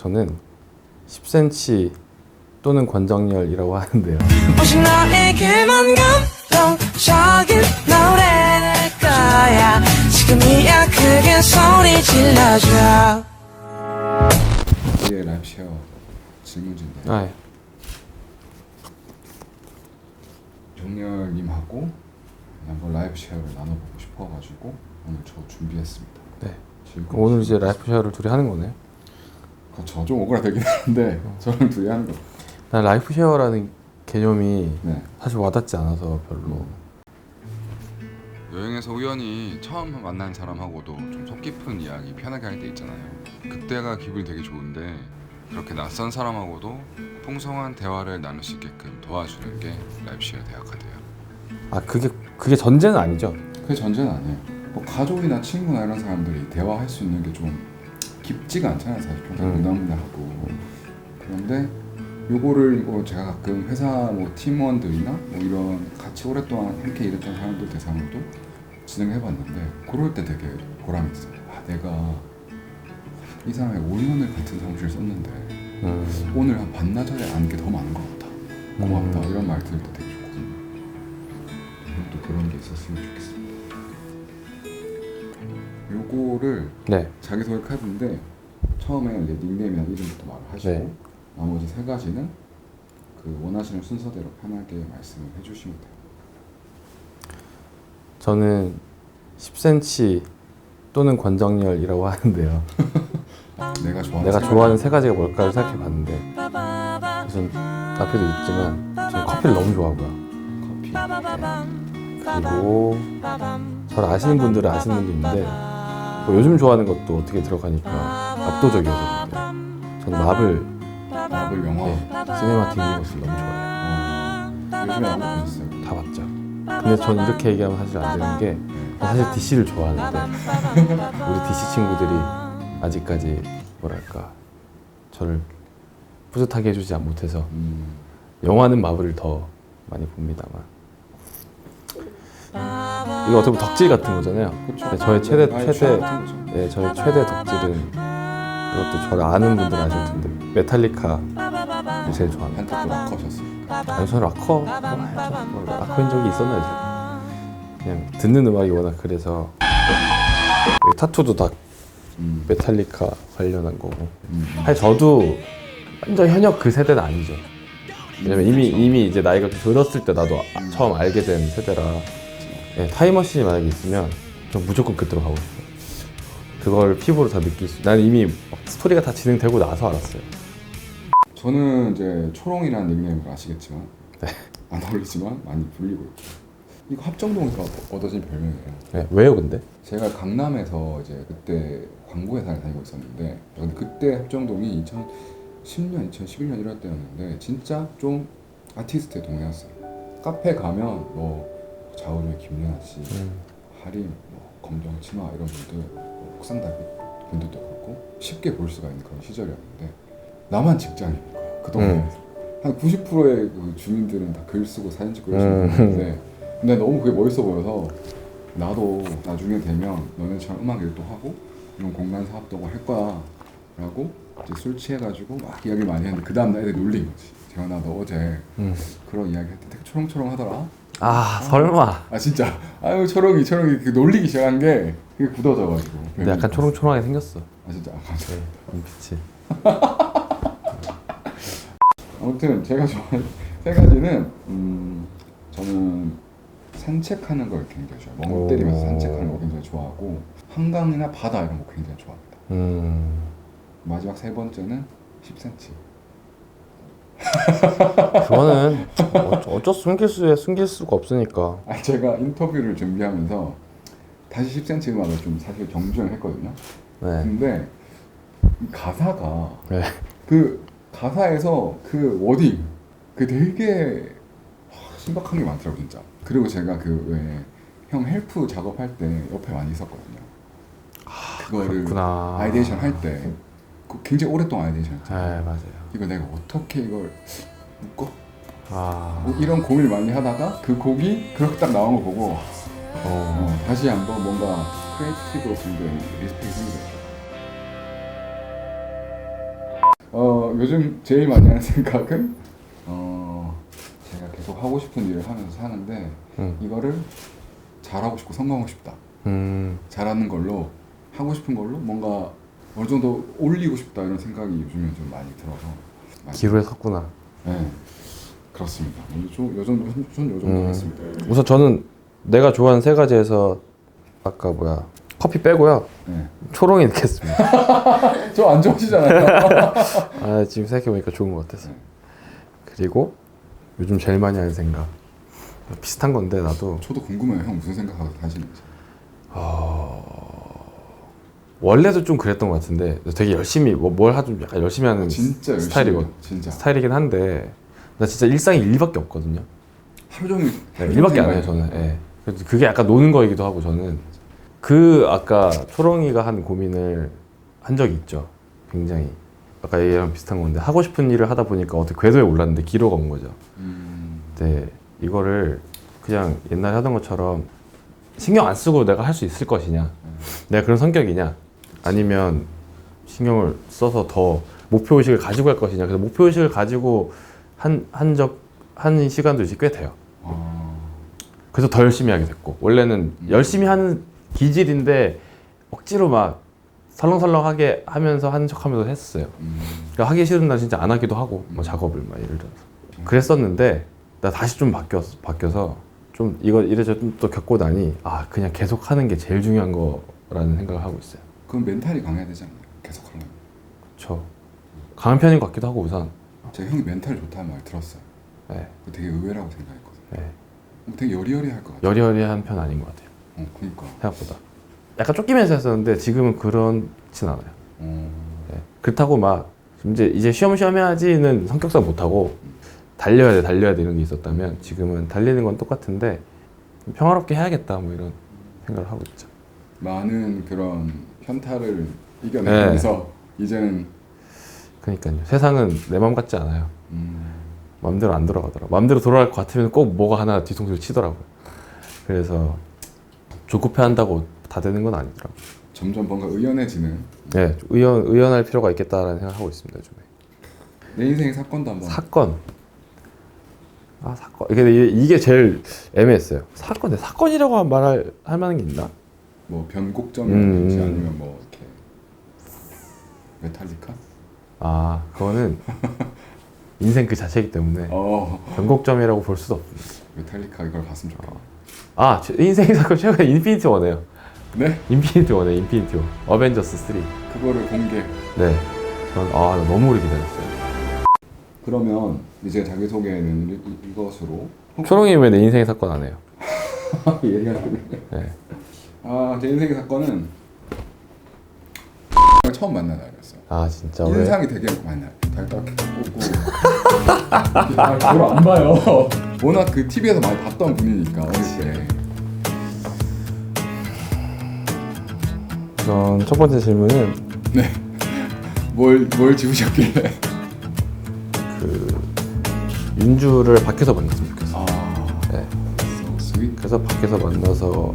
저는 10cm 또는 권정열이라고 하는데요. 오직 너에게만 감동적인 노래를 거야 지금이야 크게 소리 질러줘 이게 라이브 쉐어 질문지인데 아, 예. 정렬님하고 한번 라이브 쉐어를 나눠보고 싶어가지고 오늘 저 준비했습니다. 네. 오늘 이제 라이프 쉐어를 둘이 하는 거네요. 저 좀 오그라들긴 하는데 저는 둘이 하는 거. 난 라이프 쉐어라는 개념이 네. 사실 와닿지 않아서 별로. 여행에서 우연히 처음 만난 사람하고도 좀 속 깊은 이야기 편하게 할 때 있잖아요. 그때가 기분이 되게 좋은데 그렇게 낯선 사람하고도 풍성한 대화를 나눌 수 있게끔 도와주는 게 라이프쉐어 대학가돼요. 아 그게 그게 전제는 아니죠. 그게 전제는 아니에요. 뭐 가족이나 친구나 이런 사람들이 대화할 수 있는 게 좀 깊지가 않잖아요. 사실 좀 음. 무난무난하고 그런데 요거를 뭐 제가 가끔 회사 뭐 팀원들이나 뭐 이런 같이 오랫동안 함께 일했던 사람들 대상으로도 진행해봤는데 그럴 때 되게 보람이 있어요. 아 내가 이 사람의 5년을 같은 사무실 썼는데 음. 오늘 한 반나절에 아는 게 더 많은 것 같다. 고맙다 음. 이런 말 들을 때 되게 좋거든요. 또 그런 게 있었으면 좋겠습니다. 요거를 네. 자기소개 카드인데 처음에 이제 닉네임이나 이름부터 말을 하시고 네. 나머지 세 가지는 그 원하시는 순서대로 편하게 말씀을 해주시면 돼요. 저는 10cm 또는 권정열이라고 하는데요. 내가 좋아하는 내가 세 좋아하는. 세 가지가 뭘까를 생각해봤는데 우선 앞에도 있지만 저는 커피를 너무 좋아하고요. 커피. 그리고 저를 아시는 분들은 아시는 분도 있는데 뭐 요즘 좋아하는 것도 어떻게 들어가니까 압도적이거든요. 저는 마블, 마블 영화. 네, 시네마틱 유니버스를 너무 좋아해요. 어, 요즘에 나온 거 보셨어요? 다 봤죠. 근데 저는 이렇게 얘기하면 사실 안 되는 게 사실 DC를 좋아하는데 우리 DC 친구들이 아직까지 뭐랄까 저를 뿌듯하게 해주지 못해서 음, 영화는 마블을 더 많이 봅니다만 이거 어떻게 보면 덕질 같은 거잖아요. 네, 저의 최대 최대 취향 같은 거죠. 네, 저의 최대 덕질은 이것도 저를 아는 분들 은 아실 텐데 메탈리카 제일 좋아합니다. 한때또 락커셨어요. 아니 저는 락커 뭐 알죠. 뭐 락커인 적이 있었나요? 그냥 듣는 음악이 워낙 그래서 여기 타투도 다 음, 메탈리카 관련한 거고 음, 사실 저도 완전 현역 그 세대는 아니죠. 왜냐면 이미 이미 이제 나이가 좀 들었을 때 나도 아- 처음 알게 된 세대라 예, 타임머신이 만약에 있으면 전 무조건 그때로 가고 싶어요. 그걸 피부로 다 느낄 수. 나는 이미 막 스토리가 다 진행되고 나서 알았어요. 저는 이제 초롱이라는 닉네임을 아시겠지만 네. 안 어울리지만 많이 불리고 있고 이거 합정동에서 얻어진 별명이에요. 네, 왜요, 근데? 제가 강남에서 이제 그때 광고 회사를 다니고 있었는데 근데 그때 합정동이 2010년, 2011년 이럴 때였는데 진짜 좀 아티스트의 동네였어요. 카페 가면 뭐 자우림의 김연아 씨, 음, 하림, 뭐 검정 치마 이런 분들, 뭐 옥상다비 분들도 그렇고 쉽게 볼 수가 있는 그런 시절이었는데 나만 직장인 거야 그 동네에서 한 90%의 그 주민들은 다 글 쓰고 사진 찍고 열심히 음. 하는데 근데 너무 그게 멋있어 보여서 나도 나중에 되면 너네처럼 음악 일도 하고 이런 공간 사업도 하고 할 거야 라고 이제 술 취해가지고 막 이야기를 많이 했는데 그 다음날 애들 놀린 거지. 재현아 너 어제 음. 그런 이야기 할때 되게 초롱초롱 하더라 아, 설마. 아 진짜 아유 초롱이 초롱이 그 놀리기 시작한 게 그게 굳어져가지고 근데 약간 초롱초롱하게 생겼어. 아 진짜 아, 감사합니다 네, 눈빛이. 아무튼 제가 좋아하는 세 가지는 음 저는 산책하는 걸 굉장히 좋아해요 멍 때리면서 오. 산책하는 거 굉장히 좋아하고 한강이나 바다 이런 거 굉장히 좋아합니다 음. 마지막 세 번째는 10cm 그거는 어쩌, 어쩔 수 숨길 수 숨길 수가 없으니까. 아 제가 인터뷰를 준비하면서 다시 10cm 음악을 좀 사실 경주를 했거든요 네. 근데 이 가사가 네. 그 가사에서 그 워딩 그 되게 하, 신박한 게 많더라고 진짜 그리고 제가 그왜형 헬프 작업할 때 옆에 많이 있었거든요 그거를 그렇구나. 아이디에이션 할때 그 굉장히 오랫동안 아이디에이션 했잖아요 네, 맞아요. 이거 내가 어떻게 이걸 묶어? 아. 뭐 이런 고민을 많이 하다가 그 곡이 그렇게 딱 나온 거 보고 어. 어, 다시 한번 뭔가 크리에이티브 분들 리스펙이 생기더라고요 어, 요즘 제일 많이 하는 생각은 어, 제가 계속 하고 싶은 일을 하면서 사는데 음. 이거를 잘하고 싶고 성공하고 싶다. 음, 잘하는 걸로 하고 싶은 걸로 뭔가 어느 정도 올리고 싶다 이런 생각이 요즘에 좀 많이 들어서 많이- 기로에 섰구나. 네 그렇습니다. 요, 요 정도 전요 정도 음. 했습니다. 우선 저는 내가 좋아하는 세 가지에서 아까 뭐야 커피 빼고요 네. 초롱이 넣겠습니다. 저 안 좋아하시잖아요. 아 지금 생각해보니까 좋은 것 같아서. 네. 그리고 요즘 제일 많이 하는 생각 비슷한 건데 나도 저도 궁금해요. 형 무슨 생각하고 하시는지. 원래도 좀 그랬던 것 같은데 되게 열심히 뭐, 뭘 하든 약간 열심히 하는 진짜 열심히 스타일이고 해요, 진짜 스타일이긴 한데 나 진짜 일상이 일밖에 없거든요. 하루 종일 네, 일밖에 안 해요 저는. 예. 그래서 그게 약간 노는 거이기도 하고 저는 그 아까 초롱이가 한 고민을 한 적이 있죠. 굉장히 아까 얘기랑 비슷한 건데 하고 싶은 일을 하다 보니까 어떻게 궤도에 올랐는데 기로가 온 거죠. 음, 근데 이거를 그냥 옛날에 하던 것처럼 신경 안 쓰고 내가 할 수 있을 것이냐 내가 그런 성격이냐 아니면 신경을 써서 더 목표 의식을 가지고 할 것이냐. 그래서 목표 의식을 가지고 한 한적 한 시간도 이제 꽤 돼요. 아, 그래서 더 열심히 하게 됐고 원래는 열심히 하는 기질인데 억지로 막 설렁설렁하게 하면서 하는 척하면서 했었어요. 음, 그러니까 하기 싫은 날 진짜 안 하기도 하고 뭐 작업을 막 예를 들어서. 그랬었는데 나 다시 좀 바뀌어서 바뀌어서 좀 이거 이래저 또 겪고 나니 아 그냥 계속 하는 게 제일 중요한 거라는 생각을 하고 있어요. 그럼 멘탈이 강해야 되지 않나요? 계속 하면. 저 강한 편인 것 같기도 하고 우선 제가 형이 멘탈 좋다는 말 들었어요. 네, 그거 되게 의외라고 생각했거든요. 네. 어, 되게 여리여리할 것 같아요. 여리여리한 편 아닌 것 같아요. 어, 그니까. 생각보다 약간 쫓기면서 했었는데 지금은 그렇진 않아요. 어, 네. 그렇다고 막 이제 이제 쉬엄쉬엄 해야지는 성격상 못하고 달려야 돼 달려야 돼 이런 게 있었다면 지금은 달리는 건 똑같은데 좀 평화롭게 해야겠다 뭐 이런 생각을 하고 있죠. 많은 그런 현타를 이겨내면서 네. 이제는 그러니까요. 세상은 내 마음 같지 않아요. 음, 마음대로 안 돌아가더라고. 마음대로 돌아갈 것 같으면 꼭 뭐가 하나 뒤통수를 치더라고요. 그래서 조급해 한다고 다 되는 건 아니더라고요. 점점 뭔가 의연해지는 네, 의연, 의연할 필요가 있겠다라는 생각을 하고 있습니다, 요즘에. 내 인생의 사건도 한번 사건. 아, 사건. 이게, 이게- 제일 애매했어요. 사건, 사건이라고 말할 할 만한 게 있나? 뭐 변곡점이라든지 음, 음. 아니면 뭐 이렇게 메탈리카? 아, 그거는 인생 그 자체이기 때문에 어 변곡점이라고 볼 수도 없습니다. 메탈리카 이걸 봤으면 좋겠네. 아, 제- 인생의 사건 최근에 인피니티 원이에요. 네, 인피니티 원에 인피니티 원. 어벤져스 3. 그거를 공개. 네. 전 아, 나 너무 오래 기다렸어요. 그러면 이제 자기 소개는 이- 이것으로 초롱이 왜 내 인생의 사건 안 해요? 얘기하는 네. 아, 제 인생의 사건은 처음 만난 날이었어요. 아, 진짜 왜? 인상이 되게 많이 나요. 달달하게 꽂고. 아, 그걸 안 봐요. 워낙 그 TV에서 많이 봤던 분이니까 어릴 때. 우선 첫 번째 질문은 뭘, 뭘 지우셨길래. 그 윤주를 밖에서 만났으면 좋겠어. 아, 네. so sweet. 그래서 밖에서 만나서